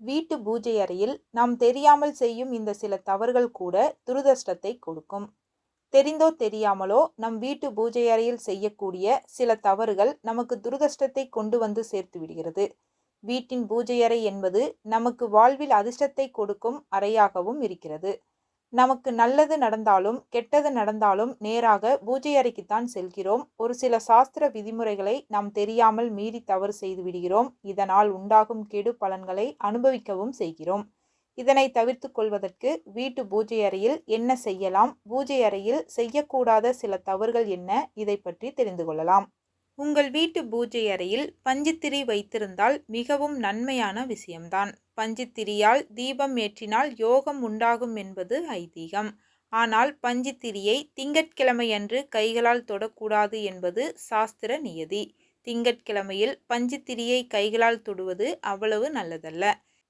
வீட்டு பூஜை அறையில் நாம் தெரியாமல் செய்யும் இந்த சில தவறுகள் கூட துரதிர்ஷ்டத்தை கொடுக்கும். தெரிந்தோ தெரியாமலோ நம் வீட்டு பூஜை அறையில் செய்யக்கூடிய சில தவறுகள் நமக்கு துரதிர்ஷ்டத்தை கொண்டு வந்து சேர்த்து விடுகிறது. வீட்டின் பூஜை அறை என்பது நமக்கு வாழ்வில் அதிர்ஷ்டத்தை கொடுக்கும் அறையாகவும் இருக்கிறது. நமக்கு நல்லது நடந்தாலும் கெட்டது நடந்தாலும் நேராக பூஜை அறைக்குத்தான் செல்கிறோம். ஒரு சில சாஸ்திர விதிமுறைகளை நாம் தெரியாமல் மீறி தவறு செய்து விடுகிறோம். இதனால் உண்டாகும் கெடு பலன்களை அனுபவிக்கவும் செய்கிறோம். இதனை தவிர்த்து கொள்வதற்கு வீட்டு பூஜை அறையில் என்ன செய்யலாம்? பூஜை அறையில் செய்யக்கூடாத சில தவறுகள் என்ன? இதை பற்றி தெரிந்து கொள்ளலாம். உங்கள் வீட்டு பூஜை அறையில் பஞ்சுத்திரி வைத்திருந்தால் மிகவும் நன்மையான விஷயம்தான். பஞ்சுத்திரியால் தீபம் ஏற்றினால் யோகம் உண்டாகும் என்பது ஐதீகம். ஆனால் பஞ்சுத்திரியை திங்கட்கிழமையன்று கைகளால் தொடக்கூடாது என்பது சாஸ்திர நியதி. திங்கட்கிழமையில் பஞ்சுத்திரியை கைகளால் தொடுவது அவ்வளவு நல்லதல்ல.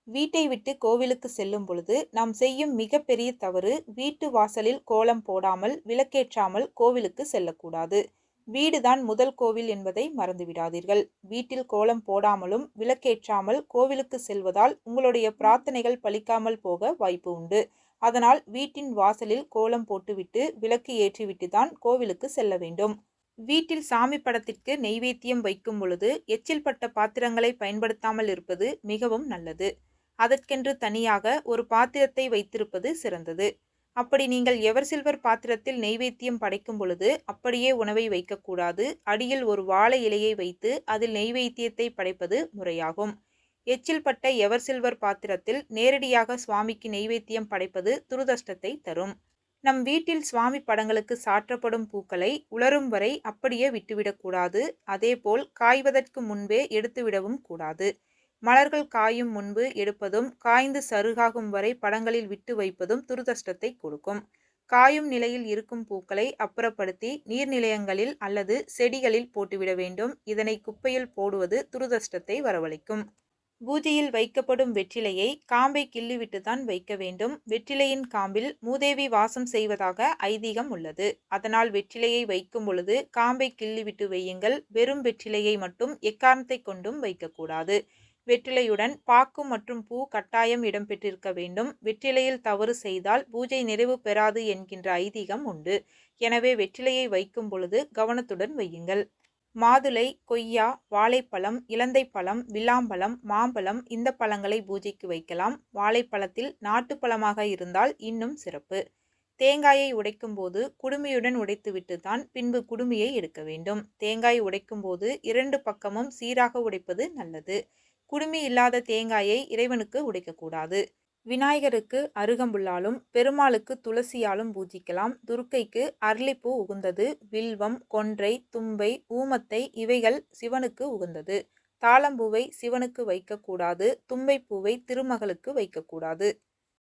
வீட்டை விட்டு கோவிலுக்கு செல்லும் பொழுது நாம் செய்யும் மிகப்பெரிய தவறு வீட்டு வாசலில் கோலம் போடாமல் விளக்கேற்றாமல் கோவிலுக்கு செல்லக்கூடாது. வீடுதான் முதல் கோவில் என்பதை மறந்துவிடாதீர்கள். வீட்டில் கோலம் போடாமலும் விளக்கேற்றாமல் கோவிலுக்கு செல்வதால் உங்களுடைய பிரார்த்தனைகள் பலிக்காமல் போக வாய்ப்பு உண்டு. அதனால் வீட்டின் வாசலில் கோலம் போட்டுவிட்டு விளக்கு ஏற்றிவிட்டு தான் கோவிலுக்கு செல்ல வேண்டும். வீட்டில் சாமி படத்திற்கு நெய்வேத்தியம் வைக்கும் பொழுது எச்சில் பட்ட பாத்திரங்களை பயன்படுத்தாமல் இருப்பது மிகவும் நல்லது. அதற்கென்று தனியாக ஒரு பாத்திரத்தை வைத்திருப்பது சிறந்தது. அப்படி நீங்கள் எவர் சில்வர் பாத்திரத்தில் நெய்வேத்தியம் படைக்கும் பொழுது அப்படியே உணவை வைக்கக்கூடாது. அடியில் ஒரு வாழை இலையை வைத்து அதில் நெய்வேத்தியத்தை படைப்பது முறையாகும். எச்சில் பட்ட எவர் சில்வர் பாத்திரத்தில் நேரடியாக சுவாமிக்கு நெய்வேத்தியம் படைப்பது துருதஷ்டத்தை தரும். நம் வீட்டில் சுவாமி படங்களுக்கு சாற்றப்படும் பூக்களை உலரும் வரை அப்படியே விட்டுவிடக்கூடாது. அதேபோல் காய்வதற்கு முன்பே எடுத்துவிடவும் கூடாது. மலர்கள் காயும் முன்பு எடுப்பதும் காய்ந்து சருகாகும் வரை படங்களில் விட்டு வைப்பதும் துரதிர்ஷ்டத்தை கொடுக்கும். காயும் நிலையில் இருக்கும் பூக்களை அப்புறப்படுத்தி நீர்நிலையங்களில் அல்லது செடிகளில் போட்டுவிட வேண்டும். இதனை குப்பையில் போடுவது துருதஷ்டத்தை வரவழைக்கும். பூஜையில் வைக்கப்படும் வெற்றிலையை காம்பை கிள்ளிவிட்டுதான் வைக்க வேண்டும். வெற்றிலையின் காம்பில் மூதேவி வாசம் செய்வதாக ஐதீகம் உள்ளது. அதனால் வெற்றிலையை வைக்கும் பொழுது காம்பை கிள்ளிவிட்டு வையுங்கள். வெறும் வெற்றிலையை மட்டும் எக்காரணத்தை கொண்டும் வைக்கக்கூடாது. வெற்றிலையுடன் பாக்கு மற்றும் பூ கட்டாயம் இடம்பெற்றிருக்க வேண்டும். வெற்றிலையில் தவறு செய்தால் பூஜை நிறைவு பெறாது என்கின்ற ஐதீகம் உண்டு. எனவே வெற்றிலையை வைக்கும் பொழுது கவனத்துடன் வையுங்கள். மாதுளை கொய்யா வாழைப்பழம் இலந்தை பழம் விளாம்பழம் மாம்பழம் இந்த பழங்களை பூஜைக்கு வைக்கலாம். வாழைப்பழத்தில் நாட்டுப்பழமாக இருந்தால் இன்னும் சிறப்பு. தேங்காயை உடைக்கும் போது குடுமியுடன் உடைத்துவிட்டு தான் பின்பு குடுமியை எடுக்க வேண்டும். தேங்காய் உடைக்கும் போது இரண்டு பக்கமும் சீராக உடைப்பது நல்லது. குடுமி இல்லாத தேங்காயை இறைவனுக்கு உடைக்கக்கூடாது. விநாயகருக்கு அருகம்புல்லாலும் பெருமாளுக்கு துளசியாலும் பூஜிக்கலாம். துர்க்கைக்கு அரளிப்பூ உகுந்தது வில்வம் கொன்றை தும்பை ஊமத்தை இவைகள் சிவனுக்கு உகுந்தது. தாளம்பூவை சிவனுக்கு வைக்கக்கூடாது தும்பைப்பூவை திருமகளுக்கு வைக்கக்கூடாது.